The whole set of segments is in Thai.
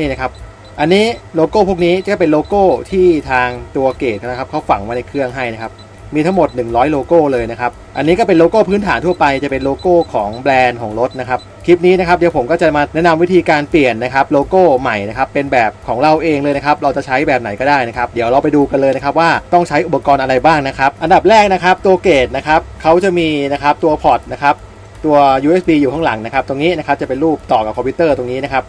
นี่นะครับอันนี้โลโก้พวกนี้จะเป็นโลโก้ที่ทางตัวเกตนะครับเขาฝังไว้ในเครื่องให้นะครับมีทั้งหมด 100 โลโก้เลยนะครับ อันนี้ก็เป็นโลโก้พื้นฐานทั่วไปจะเป็นโลโก้ของแบรนด์ของรถนะครับ คลิปนี้นะครับเดี๋ยวผมก็จะมาแนะนำวิธีการเปลี่ยนนะครับโลโก้ใหม่นะครับเป็นแบบของเราเองเลยนะครับ เราจะใช้แบบไหนก็ได้นะครับ เดี๋ยวเราไปดูกันเลยนะครับว่าต้องใช้อุปกรณ์อะไรบ้างนะครับ อันดับแรกนะครับตัวเกตนะครับเขาจะมีนะครับตัวพอร์ตนะครับตัว USB อยู่ข้างหลังนะครับ ตรงนี้นะครับจะเป็นรูปต่อกับคอมพิวเตอร์ตรงนี้นะครับ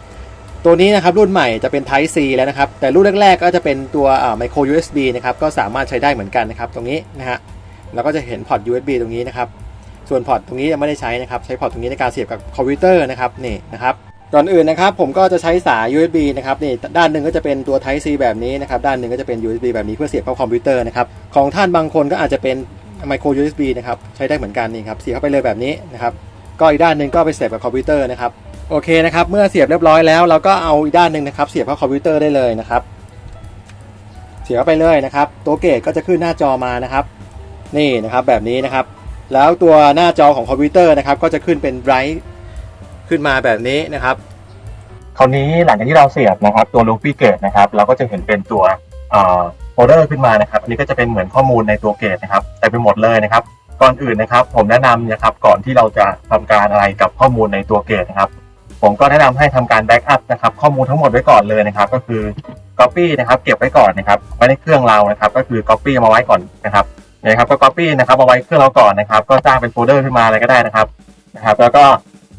ตัวนี้นะครับรุ่นใหม่จะเป็น Type C แล้วนะครับ แต่รุ่นแรกๆก็จะเป็นตัวอ่า Micro USB นะครับก็สามารถใช้ได้เหมือนกันนะครับตรงนี้นะฮะแล้วก็จะเห็นพอร์ต USB ตรงนี้นะครับส่วนพอร์ตตรงนี้ยังไม่ได้ใช้นะครับใช้พอร์ตตรงนี้ในการเสียบกับคอมพิวเตอร์นะครับนี่นะครับก่อนอื่นนะครับผมก็จะใช้สาย USB นะครับนี่ด้านหนึ่งก็จะเป็นตัว Type C แบบนี้นะครับด้านหนึ่งก็จะเป็น USB แบบนี้เพื่อเสียบเข้าคอมพิวเตอร์นะครับของท่านบางคนก็อาจจะเป็น Micro USB นะครับใช้ได้เหมือนกันนี่ครับเสียบเข้าไปเลยแบบนี้นะครับก็อีกด้านหนึ่งก็ไปเสียบกับคอมพิวเตอร์นะครับ โอเคนะครับ เมื่อเสียบเรียบร้อยแล้วเราก็เอาอีกด้านหนึ่งนะครับ เสียบเข้าคอมพิวเตอร์ได้เลยนะครับ เสียบไปเลยนะครับ ตัวเกตก็จะขึ้นหน้าจอมานะครับ นี่นะครับแบบนี้นะครับ แล้วตัวหน้าจอของคอมพิวเตอร์นะครับ ก็จะขึ้นเป็นไบรท์ขึ้นมาแบบนี้นะครับ คราวนี้หลังจากที่เราเสียบนะครับ ตัวลูฟี่เกตนะครับ เราก็จะเห็นเป็นตัวโฟลเดอร์ขึ้นมานะครับ อันนี้ก็จะเป็นเหมือนข้อมูลในตัวเกตนะครับแต่ไปหมดเลยนะครับ ก่อนอื่นนะครับ ผมแนะนำนะครับ ก่อนที่เราจะทำการอะไรกับข้อมูลในตัวเกตนะครับ ผมก็แนะนำให้ทำการแบ็กอัพนะครับข้อมูลทั้งหมดไว้ก่อนเลยนะครับ ก็คือ Copy นะครับ เก็บไว้ก่อนนะครับไว้ในเครื่องเรานะครับ ก็คือ Copy มาไว้ก่อนนะครับนี่ครับก็ Copy นะครับมาไว้เครื่องเราก่อนนะครับ ก็สร้างเป็นโฟลเดอร์ขึ้นมาอะไรก็ได้นะครับนะครับ แล้วก็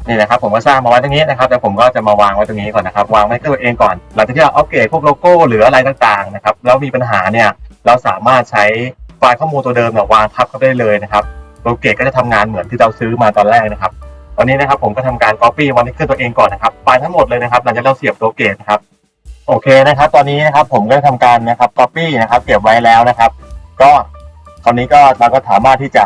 นี่นะครับผมก็สร้างมาไว้ตรงนี้นะครับแต่ผมก็จะมาวางไว้ตรงนี้ก่อนนะครับ วางไว้เครื่องตัวเองก่อน หลังจากที่เราอัปเกรดพวกโลโก้หรืออะไรต่างๆนะครับแล้วมีปัญหาเนี่ยเราสามารถใช้ไฟล์ข้อมูลตัวเดิมเนี่ยวางทับเข้าได้เลยนะครับโลเกตก็จะทำงานเหมือนที่เราซื้อมาตอนแรกนะครับ ตอนนี้นะครับผมก็ทำการ Copy ว้ในเครื่องตัวเองก่อนนะครับไฟทั้งหมดเลยนะครับ หลังจากเราเสียบโลเกตนะครับโอเคนะครับ ตอนนี้นะครับผมก็ทำการนะครับ Copy นะครับเก็บไว้แล้วนะครับ ก็คราวนี้ก็เราก็สามารถที่จะ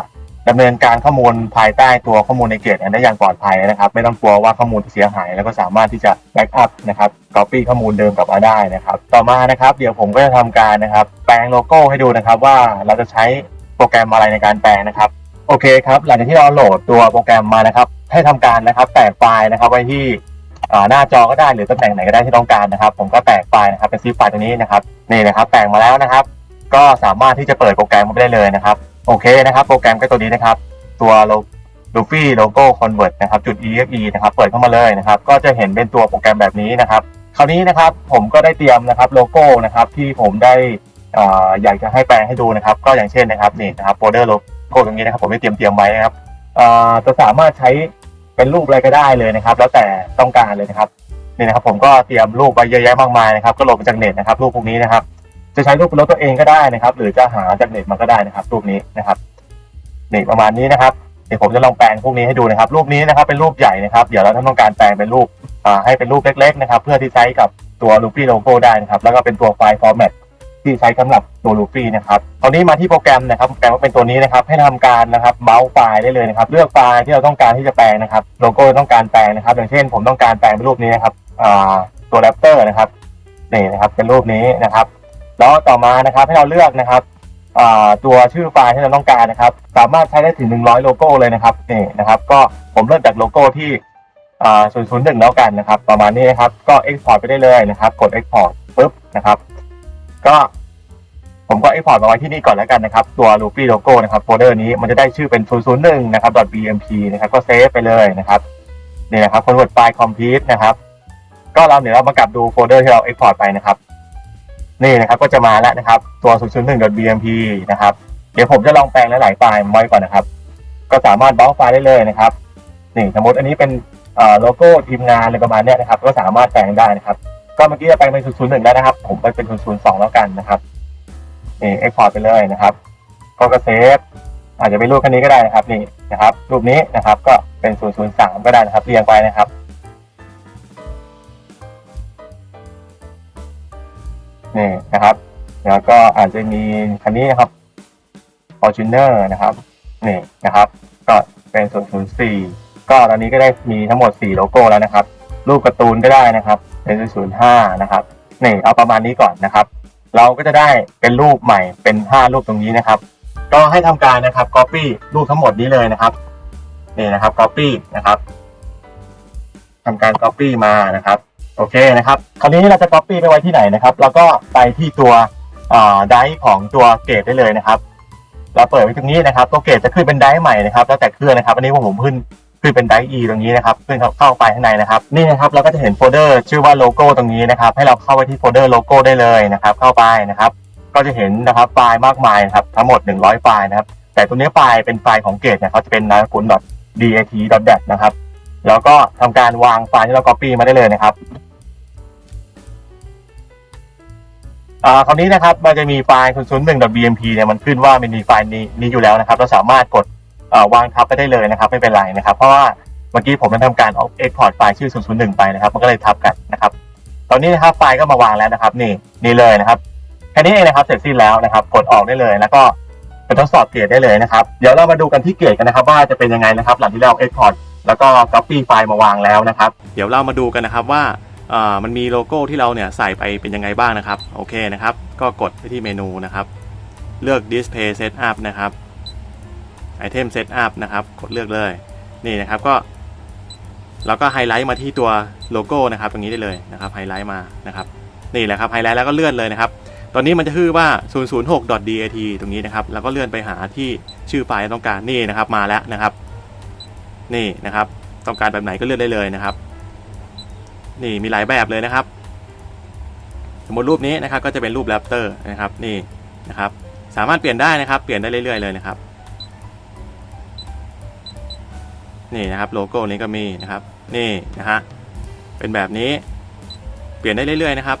ดำเนินการข้อมูลภายใต้ตัวข้อมูลในเกตได้อย่างปลอดภัยนะครับ ไม่ต้องกลัวว่าข้อมูลจะเสียหาย แล้วก็สามารถที่จะแบ็กอัพนะครับ Copy ข้อมูลเดิมกลับมาได้นะครับ ต่อมานะครับ เดี๋ยวผมก็จะทำการนะครับ แปลงโลโก้ให้ดูนะครับว่าเราจะใช้โปรแกรมอะไรในการแปลงนะครับ โอเคครับ หลังจากที่เราโหลดตัวโปรแกรมมานะครับ ให้ทำการนะครับ แตกไฟล์นะครับ ไว้ที่หน้าจอก็ได้หรือตำแหน่งไหนก็ได้ที่ต้องการนะครับ ผมก็แตกไฟล์นะครับเป็นซีไฟล์ตัวนี้นะครับนี่นะครับแตกมาแล้วนะครับ ก็สามารถที่จะเปิดโปรแกรมมาได้เลยนะครับ โอเคนะครับ โปรแกรมก็ตัวนี้นะครับ ตัวโลูฟี่โลโก้คอนเวิร์ตนะครับจุด exe นะครับเปิดเข้ามาเลยนะครับ ก็จะเห็นเป็นตัวโปรแกรมแบบนี้นะครับ คราวนี้นะครับผมก็ได้เตรียมนะครับโลโก้นะครับที่ผมได้ออยากจะให้แปลงให้ดูนะครับ ก็อย่างเช่นนะครับนี่นะครับโฟลเดอร์โลโก้ตรงนี้นะครับ ผมได้เตรียมเตรียมไว้นะครับ จะสามารถใช้เป็นรูปอะไรก็ได้เลยนะครับ แล้วแต่ต้องการเลยนะครับนี่นะครับ ผมก็เตรียมรูปไว้เยอะแยะมากมายนะครับ ก็โหลดมาจากเน็ตนะครับ รูปพวกนี้นะครับ จะใช้รูปรถตัวเองก็ได้นะครับ หรือจะหาจากเน็ตมาก็ได้นะครับ รูปนี้นะครับนี่ประมาณนี้นะครับเดี๋ยวผมจะลองแปลงพวกนี้ให้ดูนะครับ รูปนี้นะครับ เป็นรูปใหญ่นะครับ เดี๋ยวเราต้องการแปลงเป็นรูปให้เป็นรูปเล็ก ๆ นะครับ เพื่อที่ใช้กับตัวลูฟี่โลโก้ได้นะครับ แล้วก็เป็นตัวไฟล์ฟอร์แมต ที่ใช้สำหรับตัวลูฟี่นะครับตอนนี้มาที่โปรแกรมนะครับโปรแกรมเป็นตัวนี้นะครับ ให้ทำการนะครับเมาส์ไฟล์ได้เลยนะครับ เลือกไฟล์ที่เราต้องการที่จะแปลงนะครับ โลโก้ต้องการแปลงนะครับ อย่างเช่น ผมต้องการแปลงเป็นรูปนี้นะครับตัวแรปเตอร์นะครับนี่นะครับ เป็นรูปนี้นะครับ แล้วต่อมานะครับให้เราเลือกนะครับตัวชื่อไฟล์ที่เราต้องการนะครับ สามารถใช้ได้ถึง 100 โลโก้เลยนะครับนี่นะครับ ก็ผมเริ่มจากโลโก้ที่อ่า001แล้วกันนะครับ ประมาณนี้นะครับ ก็ Export ไปได้เลยนะครับ กด Export ปุ๊บนะครับ ก็ผมก็ Export มาไว้ที่นี่ก่อนแล้วกันนะครับ ตัว Loopy Logo นะครับโฟลเดอร์นี้มันจะได้ชื่อเป็น 001 นะครับ .bmp นะครับก็เซฟไปเลยนะครับนี่นะครับ convert file complete นะครับ ก็เราเดี๋ยวเรามากลับดูโฟลเดอร์ที่เรา Export ไปนะครับ นี่นะครับก็จะมาแล้วนะครับ ตัว 001.bmp นะครับ เดี๋ยวผมจะลองแปลงหลายๆไฟล์ไว้ก่อนนะครับ ก็สามารถบล็อกไฟล์ได้เลยนะครับ นี่สมมติอันนี้เป็นเอ่อโลโก้ทีมงานอะไรประมาณนี้นะครับ ก็สามารถแปลงได้นะครับ ก็เมื่อกี้เราแปลงเป็น001แล้วนะครับ ผมไปเป็น002แล้วกันนะครับนี่ export ไปเลยนะครับ ก็กระเซฟอาจจะเป็นรูปแค่นี้ก็ได้นะครับนี่นะครับ รูปนี้นะครับก็เป็น003ก็ได้นะครับเรียงไปนะครับนี่นะครับ แล้วก็อาจจะมีคันนี้นะครับ Fortuner นะครับนี่นะครับ ก็เป็น004ก็ตอนนี้ก็ได้มีทั้งหมด 4 โลโก้แล้วนะครับ รูปการ์ตูนก็ได้นะครับ005 นะครับนี่เอาประมาณนี้ก่อนนะครับ เราก็จะได้เป็นรูปใหม่เป็น 5 รูปตรงนี้นะครับ ก็ให้ทำการนะครับ copy รูปทั้งหมดนี้เลยนะครับนี่นะครับ copy นะครับทำการ copy มานะครับโอเคนะครับ คราวนี้เราจะ copy ไปไว้ที่ไหนนะครับ แล้วก็ไปที่ตัวไดร์ของตัวเกตได้เลยนะครับ เราเปิดไว้ตรงนี้นะครับ ตัวเกตจะขึ้นเป็นไดร์ใหม่นะครับ แล้วแต่เครื่องนะครับ อันนี้ผมขึ้น ขึ้นเป็นไดร์ E ตรงนี้นะครับขึ้นเข้าเข้าไปข้างในนะครับ นี่นะครับเราก็จะเห็นโฟลเดอร์ชื่อว่าโลโก้ตรงนี้นะครับ ให้เราเข้าไปที่โฟลเดอร์โลโก้ได้เลยนะครับ เข้าไปนะครับ ก็จะเห็นนะครับไฟล์มากมายนะครับทั้งหมด 100 ไฟล์นะครับ แต่ตัวนี้ไฟล์เป็นไฟล์ของเกตเนี่ยเขาจะเป็นนามสกุล .dat.dat นะครับ แล้วก็ทำการวางไฟล์ที่เรา copy มาได้เลยนะครับอ่าคราวนี้นะครับมันจะมีไฟล์ 001.bmp เนี่ยมันขึ้นว่ามันมีไฟล์นี้นี้อยู่แล้วนะครับ เราสามารถกด วางทับไปได้เลยนะครับ ไม่เป็นไรนะครับ เพราะว่าเมื่อกี้ผมได้ทำการ export ไฟล์ชื่อ 001 ไปนะครับ มันก็เลยทับกันนะครับ ตอนนี้นะครับไฟล์ก็มาวางแล้วนะครับ นี่นี่เลยนะครับแค่นี้เองนะครับเสร็จสิ้นแล้วนะครับ กดออกได้เลยแล้วก็ไปทดสอบเกรดได้เลยนะครับ เดี๋ยวเรามาดูกันที่เกรดกันนะครับ ว่าจะเป็นยังไงนะครับ หลังที่เรา export แล้วก็ copy ไฟล์มาวางแล้วนะครับ เดี๋ยวเรามาดูกันนะครับว่าอ่อมันมีโลโก้ที่เราเนี่ยใส่ไปเป็นยังไงบ้างนะครับ โอเคนะครับ ก็กดไปที่เมนูนะครับ เลือก display setup นะครับ item setup นะครับกดเลือกเลยนี่นะครับก็เราก็ไฮไลท์มาที่ตัวโลโก้นะครับตรงนี้ได้เลยนะครับไฮไลท์มานะครับนี่แหละครับไฮไลท์แล้วก็เลื่อนเลยนะครับตอนนี้มันจะชื่อว่า 006.dat ตรงนี้นะครับแล้วก็เลื่อนไปหาที่ชื่อไฟล์ต้องการนี่นะครับมาแล้วนะครับ นี่นะครับต้องการแบบไหนก็เลือกได้เลยนะครับ นี่มีหลายแบบเลยนะครับ สมมติรูปนี้นะครับก็จะเป็นรูปแรปเตอร์นะครับนี่นะครับ สามารถเปลี่ยนได้นะครับ เปลี่ยนได้เรื่อยๆเลยนะครับ นี่นะครับโลโก้นี้ก็มีนะครับ นี่นะฮะเป็นแบบนี้เปลี่ยนได้เรื่อยๆนะครับ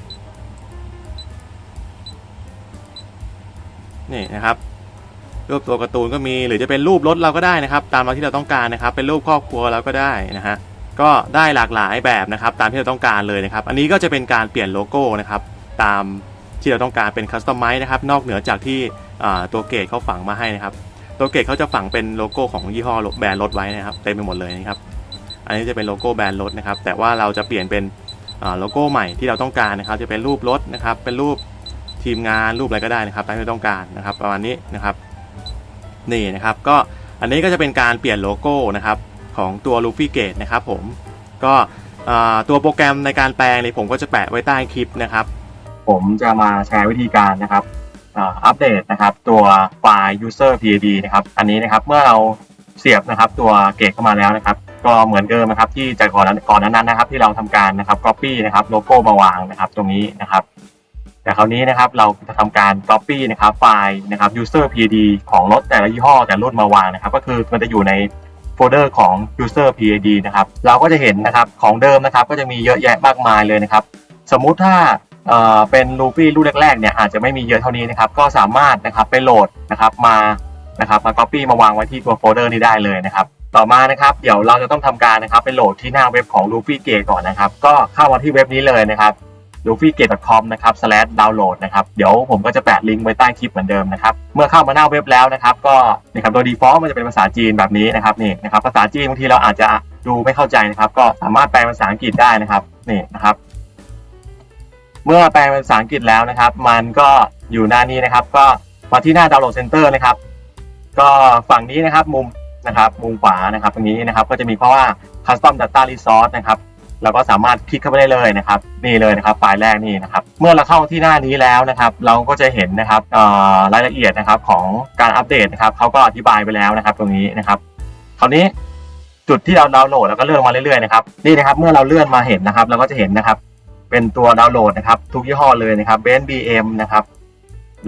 นี่นะครับรูปตัวการ์ตูนก็มีหรือจะเป็นรูปรถเราก็ได้นะครับ ตามเราที่เราต้องการนะครับ เป็นรูปครอบครัวเราก็ได้นะฮะก็ได้หลากหลายแบบนะครับ ตามที่เราต้องการเลยนะครับ อันนี้ก็จะเป็นการเปลี่ยนโลโก้นะครับ ตามที่เราต้องการเป็นคัสตอมไมซ์นะครับ นอกเหนือจากที่ตัวเกตเขาฝังมาให้นะครับ ตัวเกตเขาจะฝังเป็นโลโก้ของยี่ห้อแบรนด์รถไว้นะครับเต็มไปหมดเลยนะครับ อันนี้จะเป็นโลโก้แบรนด์รถนะครับ แต่ว่าเราจะเปลี่ยนเป็นโลโก้ใหม่ที่เราต้องการนะครับ จะเป็นรูปรถนะครับ เป็นรูปทีมงานรูปอะไรก็ได้นะครับตามที่ต้องการนะครับ ประมาณนี้นะครับ นี่นะครับ ก็อันนี้ก็จะเป็นการเปลี่ยนโลโก้นะครับ ของตัว Luffy Gate นะครับ ผมก็ตัวโปรแกรมในการแปลงเนี่ยผมก็จะแปะไว้ใต้คลิปนะครับ ผมจะมาแชร์วิธีการนะครับ อ่าอัปเดตนะครับตัวไฟล์ user pad นะครับอันนี้นะครับเมื่อเราเสียบนะครับตัวเกตเข้ามาแล้วนะครับ ก็เหมือนเดิมนะครับที่จากก่อนนั้นก่อนนั้นนะครับ ที่เราทำการนะครับ copy นะครับโลโก้มาวางนะครับตรงนี้นะครับ แต่คราวนี้นะครับเราจะทำการ copy นะครับไฟล์นะครับ user pad ของรถแต่ละยี่ห้อแต่รุ่นมาวางนะครับ ก็คือมันจะอยู่ในโฟลเดอร์ของ user pad นะครับ เราก็จะเห็นนะครับของเดิมนะครับ ก็จะมีเยอะแยะมากมายเลยนะครับ สมมุติถ้า เอ่อเป็นลูฟี่รุ่นแรกๆเนี่ยอาจจะไม่มีเยอะเท่านี้นะครับก็สามารถนะครับไปโหลดนะครับมานะครับมา copy มาวางไว้ที่ตัวโฟลเดอร์นี้ได้เลยนะครับต่อมานะครับเดี๋ยวเราจะต้องทำการนะครับไปโหลดที่หน้าเว็บของ Luffy Gate ก่อนนะครับก็เข้ามาที่เว็บนี้เลยนะครับ luffygate.com นะครับ slash download นะครับ เดี๋ยวผมก็จะแปะลิงก์ไว้ใต้คลิปเหมือนเดิมนะครับ เมื่อเข้ามาหน้าเว็บแล้วนะครับ ก็นี่ครับโดย default มันจะเป็นภาษาจีนแบบนี้นะครับนี่นะครับ ภาษาจีนบางทีเราอาจจะดูไม่เข้าใจนะครับ ก็สามารถแปลภาษาอังกฤษได้นะครับนี่นะครับ เมื่อแปลเป็นภาษาอังกฤษแล้วนะครับ มันก็อยู่หน้านี้นะครับ ก็มาที่หน้า download center นะครับ ก็ฝั่งนี้นะครับมุมนะครับมุมขวานะครับ ตรงนี้นะครับก็จะมีเพราะว่า custom data resource นะครับเราก็สามารถคลิกเข้าไปได้เลยนะครับ นี่เลยนะครับไฟล์แรกนี่นะครับ เมื่อเราเข้าที่หน้านี้แล้วนะครับ เราก็จะเห็นนะครับรายละเอียดนะครับของการอัปเดตนะครับเขาก็อธิบายไปแล้วนะครับ ตรงนี้นะครับ คราวนี้จุดที่เราดาวน์โหลดแล้วก็เลื่อนมาเรื่อยๆนะครับนี่นะครับ เมื่อเราเลื่อนมาเห็นนะครับ เราก็จะเห็นนะครับ เป็นตัวดาวน์โหลดนะครับ ทุกยี่ห้อเลยนะครับเบนซ์บีเอ็มนะครับ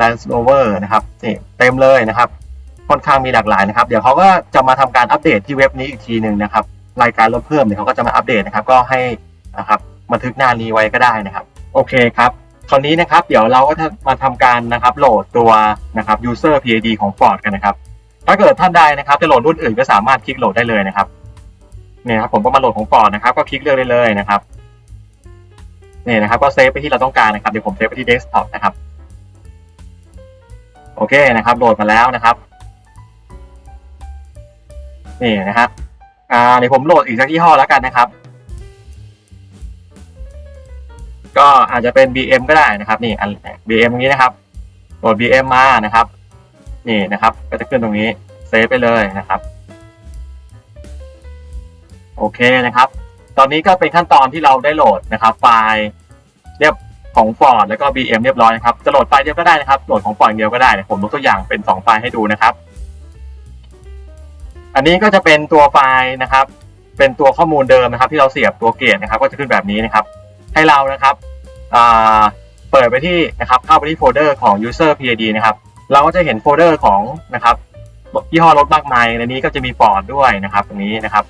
Land Rover นะครับนี่เต็มเลยนะครับ ค่อนข้างมีหลากหลายนะครับ เดี๋ยวเขาก็จะมาทำการอัปเดตที่เว็บนี้อีกทีหนึ่งนะครับ รายการลดเพิ่มเนี่ยเขาก็จะมาอัปเดตนะครับ ก็ให้นะครับบันทึกหน้านี้ไว้ก็ได้นะครับ โอเคครับคราวนี้นะครับเดี๋ยวเราก็จะมาทำการนะครับ โหลดตัวนะครับ user PID ของ Ford กันนะครับ ถ้าเกิดท่านใดนะครับจะโหลดรุ่นอื่นก็สามารถคลิกโหลดได้เลยนะครับเนี่ยครับผมก็มาโหลดของ Ford นะครับ ก็คลิกเลือกได้เลยนะครับ นี่นะครับก็เซฟไปที่เราต้องการนะครับเดี๋ยวผมเซฟไปที่ desktop นะครับโอเคนะครับโหลดมาแล้วนะครับนี่นะครับอ่าเดี๋ยวผมโหลดอีกสักยี่ห้อแล้วกันนะครับ ก็อาจจะเป็น BM ก็ได้นะครับ นี่อัน BM ตรงนี้นะครับโหลด BM มานะครับ นี่นะครับ ก็จะขึ้นตรงนี้เซฟไปเลยนะครับ โอเคนะครับ ตอนนี้ก็เป็นขั้นตอนที่เราได้โหลดนะครับ ไฟล์เรียบของ Ford แล้วก็ BM เรียบร้อยนะครับ จะโหลดไฟล์เดียวก็ได้นะครับ โหลดของ Ford อย่างเดียวก็ได้ผมยกตัวอย่างเป็น 2 ไฟล์ให้ดูนะครับ อันนี้ก็จะเป็นตัวไฟล์นะครับ เป็นตัวข้อมูลเดิมนะครับ ที่เราเสียบตัวเกตนะครับ ก็จะขึ้นแบบนี้นะครับ ให้เรานะครับเปิดไปที่นะครับเข้าไปที่โฟลเดอร์ของ user PID นะครับ เราก็จะเห็นโฟลเดอร์ของนะครับยี่ห้อรถมากมายในนี้ก็จะมีฟอร์ดด้วยนะครับ ตรงนี้นะครับ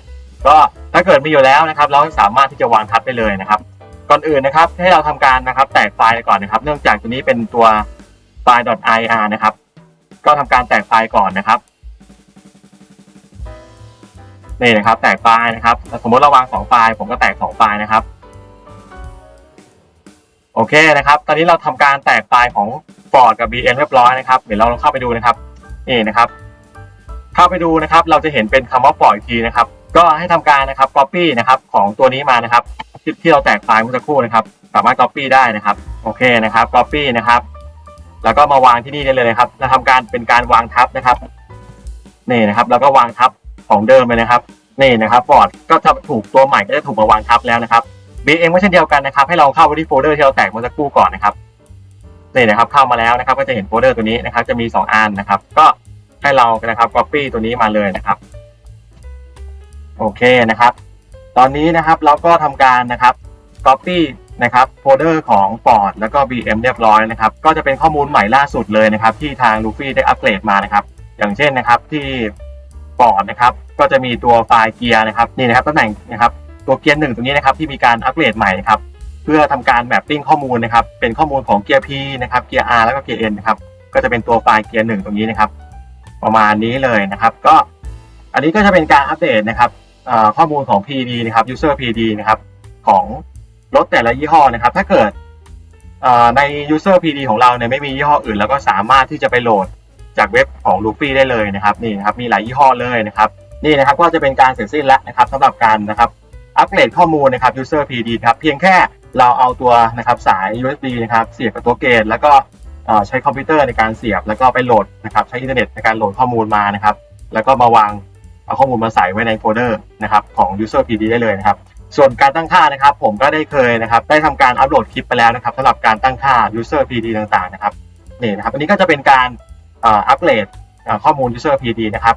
ก็าเกิดมีอยู่แล้วนะครับ เราสามารถที่จะวางทับได้เลยนะครับ ก่อนอื่นนะครับ ให้เราทำการนะครับ แตกไฟล์ก่อนนะครับ เนื่องจากตัวนี้เป็นตัวไฟล์ .ir นะครับ ก็ทำการแตกไฟล์ก่อนนะครับนี่นะครับ แตกไฟล์นะครับ สมมติเราวางสองไฟล์ ผมก็แตกสองไฟล์นะครับ โอเคนะครับ ตอนนี้เราทำการแตกไฟล์ของ Ford กับ BM เรียบร้อยนะครับ เดี๋ยวเราลองเข้าไปดูนะครับ นี่นะครับ เข้าไปดูนะครับ เราจะเห็นเป็นคำว่า Ford อีกทีนะครับ ก็ให้ทำการนะครับ copy นะครับของตัวนี้มานะครับที่ที่เราแตกไฟล์เมื่อสักครู่นะครับ สามารถ copy ได้นะครับโอเคนะครับ copy นะครับ แล้วก็มาวางที่นี่ได้เลยนะครับจะทำการเป็นการวางทับนะครับนี่นะครับ แล้วก็วางทับของเดิมเลยนะครับนี่นะครับฟอร์ดก็จะถูกตัวใหม่ก็จะถูกมาวางทับแล้วนะครับ BM ก็เช่นเดียวกันนะครับ ให้เราเข้าไปที่โฟลเดอร์ที่เราแตกเมื่อสักครู่ก่อนนะครับนี่นะครับเข้ามาแล้วนะครับ ก็จะเห็นโฟลเดอร์ตัวนี้นะครับ จะมี 2 อันนะครับ ก็ให้เรานะครับ copy ตัวนี้มาเลยนะครับ โอเคนะครับ ตอนนี้นะครับเราก็ทำการนะครับ copy นะครับโฟลเดอร์ของ Ford แล้วก็ BM เรียบร้อยนะครับ ก็จะเป็นข้อมูลใหม่ล่าสุดเลยนะครับ ที่ทาง Luffy ได้อัปเกรดมานะครับ อย่างเช่นนะครับที่ Ford นะครับก็จะมีตัวไฟล์เกียร์นะครับนี่นะครับตำแหน่งนะครับตัวเกียร์หนึ่งตรงนี้นะครับที่มีการอัปเกรดใหม่นะครับเพื่อทำการแมปปิ้งข้อมูลนะครับ เป็นข้อมูลของเกียร์ P นะครับเกียร์ R แล้วก็เกียร์ N นะครับก็จะเป็นตัวไฟล์เกียร์หนึ่งตรงนี้นะครับ ประมาณนี้เลยนะครับ ก็อันนี้ก็จะเป็นการอัปเดตนะครับ ข้อมูลของ PD นะครับ user PD นะครับของรถแต่ละยี่ห้อนะครับ ถ้าเกิดใน user PD ของเราเนี่ยไม่มียี่ห้ออื่น แล้วก็สามารถที่จะไปโหลดจากเว็บของ Luffy ได้เลยนะครับนี่นะครับมีหลายยี่ห้อเลยนะครับนี่นะครับก็จะเป็นการเสร็จสิ้นแล้วนะครับสำหรับการนะครับอัปเกรดข้อมูลนะครับ user PD ครับเพียงแค่เราเอาตัวนะครับสาย USB นะครับเสียบกับตัวเกตแล้วก็ใช้คอมพิวเตอร์ในการเสียบ แล้วก็ไปโหลดนะครับใช้อินเทอร์เน็ตในการโหลดข้อมูลมานะครับ แล้วก็มาวาง เอาข้อมูลมาใส่ไว้ในโฟลเดอร์นะครับของ user PD ได้เลยนะครับ ส่วนการตั้งค่านะครับ ผมก็ได้เคยนะครับได้ทำการอัปโหลดคลิปไปแล้วนะครับสำหรับการตั้งค่า user PD ต่างๆนะครับนี่นะครับ อันนี้ก็จะเป็นการอัปเกรดตข้อมูล user PD นะครับ